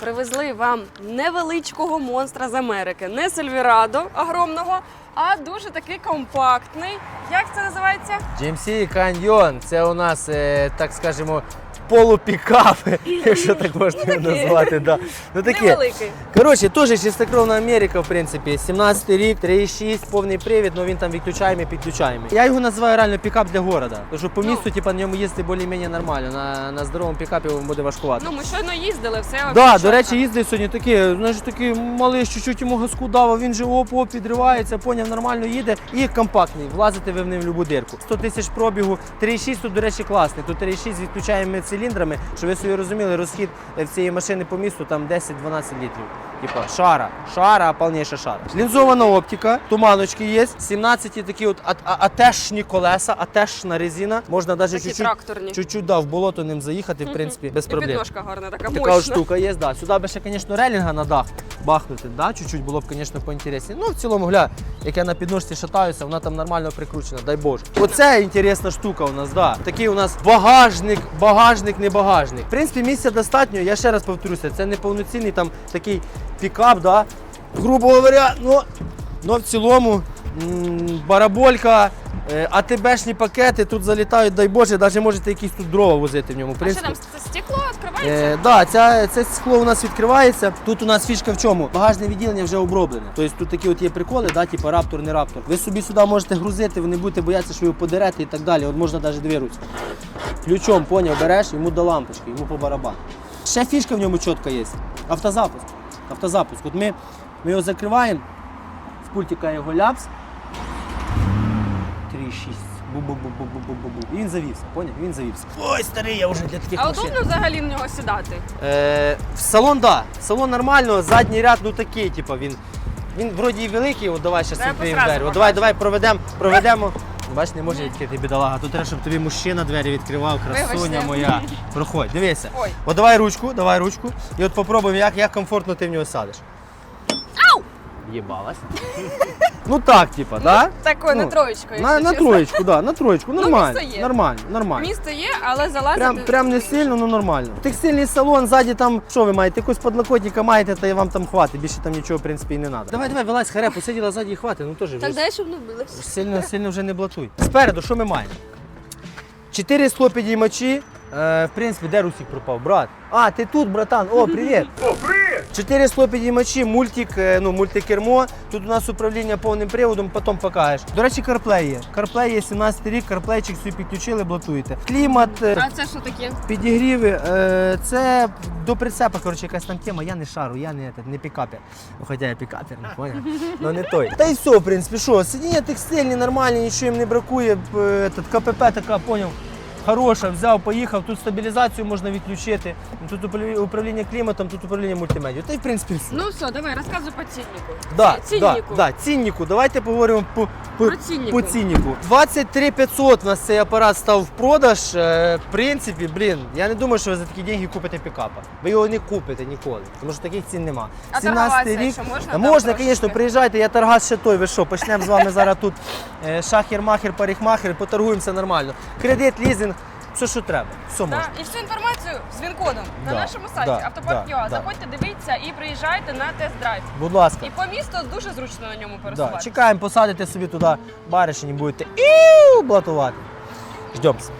привезли вам невеличкого монстра з Америки. Не Сильвірадо огромного, а дуже такий компактний. Як це називається? GMC Canyon це у нас, е, так скажемо, полупікап, якщо так можна такі. назвати. Да. Ну, такі. Коротше, теж чистокровна Америка, в принципі. 17 рік, 3,6, повний привід, але він там відключаємий, підключаємий. Я його називаю реально пікап для города. Тому що по Ну. місту, типа, на ньому їздити більш-менш нормально. На, на здоровому пікапі буде важкувато. Ну, ми щойно їздили, все Да, до речі, їздить сьогодні такий, знаєш, такий малий, чуть-чуть йому газку дав, а він же оп-оп підривається, поняв, нормально їде і компактний. Влазите ви в ним в любу дирку. 100 тисяч пробігу, 3,6 тут, до речі, класний. Тут 3,6 з відключаємо циліндрами, щоб ви собі розуміли, розхід е, цієї машини по місту там 10-12 літрів. Типа шара, шара, повніша шара. Лінзована оптика, туманочки є, 17 такі от а- а- атешні колеса, атешна резина. Можна навіть чуть-чуть, чуть-чуть да, в болото ним заїхати, в принципі, без І проблем. підножка гарна, така, Така мощна. от штука є, да. Сюди би ще, звісно, релінга на дах бахнути, да? чуть-чуть було б, звісно, поінтересніше. Ну, в цілому, гля, як я на підножці шатаюся, вона там нормально прикручена, дай Боже. Оце інтересна штука у нас, да. Такий у нас багажник, багажник, не багажник. В принципі, місця достатньо, я ще раз повторюся, це не повноцінний там такий пікап, да. грубо говоря, ну, ну в цілому м, бараболька. е, АТБшні пакети тут залітають, дай Боже, навіть можете якісь тут дрова возити в ньому. В А що принципі. там, це стекло відкривається? Е, да, ця, це скло у нас відкривається. Тут у нас фішка в чому? Багажне відділення вже оброблене. Тобто тут такі от є приколи, да, типу раптор, не раптор. Ви собі сюди можете грузити, ви не будете боятися, що його подерете і так далі. От можна навіть дві руці. Ключом, поняв, береш, йому до лампочки, йому по барабану. Ще фішка в ньому чітка є. Автозапуск. Автозапуск. От ми, ми його закриваємо, в пультика його ляпс. 3,6. Бу-бу-бу-бу-бу-бу-бу. І він завівся, поняв? Він завівся. Ой, старий, я вже для таких А машин. удобно взагалі в нього сідати? Е, в салон, да. Салон нормально, задній ряд, ну такий, типу, він. Він вроді і великий, от давай ще Давай відкриємо двері. Давай, давай проведемо, проведемо. Бач, не може відкрити бідолага. Тут треба, щоб тобі мужчина двері відкривав, красуня Вибачте. моя. Проходь, дивися. Ой. От давай ручку, давай ручку. І от попробуємо, як, як комфортно ти в нього садиш. Ау! Єбалась. ну так, типа, да? Такою Ну, на троєчку, На, якщо на чесно. троєчку, да, на троєчку. Ну, Нормально. місце є. Нормально, нормально. Місто є, але залазити... Прям, прям не сильно, ну нормально. Текстильний салон, ззаді там, що ви маєте, якусь подлокотника маєте, та й вам там хватить. Більше там нічого, в принципі, і не треба. Давай, давай, вилазь, харе, посиділа ззаді і хватить, ну теж Так вже дай, щоб не билось. сильно, сильно вже не блатуй. Спереду, що ми маємо? Чотири скло підіймачі. Е, в принципі, де Русік пропав? Брат. А, ти тут, братан. О, привіт. О, привіт. Чотири скло підіймачі, мультик, е, ну, мультикермо. Тут у нас управління повним приводом, потім покажеш. До речі, CarPlay є. CarPlay є 17 рік, CarPlayчик собі підключили, блатуєте. Клімат. е, А це що таке? Підігріви, е, це до прицепа, коротше, якась там тема. Я не шару, я не, не пікапер. Ну, Хоча я пікапер, не поняв. Ну не той. Та й все, в принципі, що, сидіння текстильні, нормальні, нічого їм не бракує. П- Этот, КПП така, поняв. Хороша, взяв, поїхав, тут стабілізацію можна відключити, тут управління- кліматом, тут управління мультимедією. Та й в принципі все. Ну все, давай, розказуй по ціннику. Да, Ціннику. Да, да, ціннику. Давайте поговоримо по, по, Про ціннику. по ціннику. 23 500 у нас цей апарат став в продаж. Е, в принципі, блін, я не думаю, що ви за такі деньги купите пікапа. Ви його не купите ніколи, тому що таких цін нема. А торгуватися що, можна там можна, звісно, приїжджайте, я торгаш ще той, ви що, почнемо з вами зараз тут е, шахер-махер, парикмахер, поторгуємося нормально. Кредит, лізинг, все, що треба. Все можна. І всю інформацію з він-кодом на Да, нашому сайті да, автопарк.ua. да, да. Заходьте, дивіться і приїжджайте на тест-драйв. Будь ласка. І по місту дуже зручно на ньому Да, пересуватися. чекаємо, посадите собі туди баришні, будете іу блатувати. Ждемся.